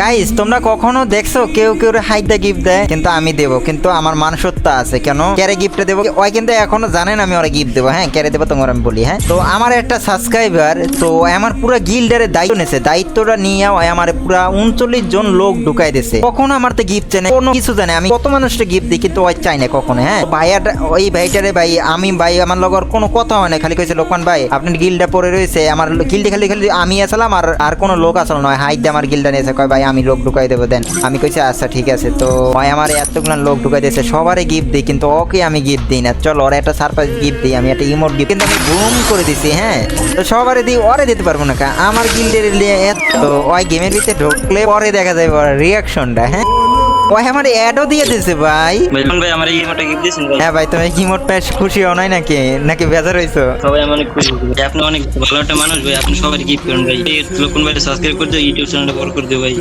Guys তোমরা কখনো দেখছ কেউ কেউ হাইদা গিফট দেয়? কিন্তু আমি দেবো। কিন্তু আমার মানুষত্ব আছে। কেন? ক্যারে গিফট দেবো ওই কিন্তু এখনও জানেন আমি ওরা গিফট দেবো। হ্যাঁ ক্যারে দেবো তোমার আমি বলি হ্যাঁ? তো আমার একটা সাবস্ক্রাইবার তো আমার পুরো গিল্ডারের দায়িত্ব নেছে দায়িত্বটা নিয়ে ওই আমার পুরো উনচল্লিশ জন লোক ঢুকাই দিছে কখনো আমার তো গিফট চাই না, কোনো কিছু জানে আমি কত মানুষটা গিফট দিই, কিন্তু ওই চাই না কখনো হ্যাঁ? ভাইয়াটা, ওই ভাইটারে ভাই, আমি ভাই, আমার লগর কোনো কথা হয় না। খালি কইছে, লোকমান ভাই আপনার গিল্ডটা পড়ে রয়েছে। আমার গিল্ডে খালি খালি আমি আসলাম আর আর কোনো লোক আসল নয় হাইট আমার গিল্ডটা নিয়েছে কয়, ভাই আমি লোক ঢুকাই দেবো দেন। আমি কইছি আচ্ছা ঠিক আছে। তো ভাই আমার এতগুলো লোক ঢুকাই দিয়েছে সবারই গিফট দিই কিন্তু ওকে আমি গিফট দিই না। চল ওরা একটা সারপ্রাইজ গিফট দিই আমি একটা ইমোট গিফট কিন্তু আমি বুম করে দিছি হ্যাঁ? তো সবারই দিই ওরে দিতে পারব না আমার গিল্ডের তো ওই গেমের ভিতরে ঢুকলে পরে দেখা যাবে রিয়াকশনটা হ্যাঁ? ওই আমার অ্যাডও দিয়ে দিছে ভাই। আমার এই গিফট দিয়েছেন ভাই। হ্যাঁ ভাই তুমি খুশি হও নাই নাকি? নাকি বেজার হইছো? সবাই আমি অনেক খুশি হয়েছি আপনি অনেক ভালো একটা মানুষ ভাই আপনি সবাই গিফট করেন ভাই। এই লোকন ভাই সাবস্ক্রাইব করে দিও ইউটিউব চ্যানেলটা বড় করে দিও ভাই।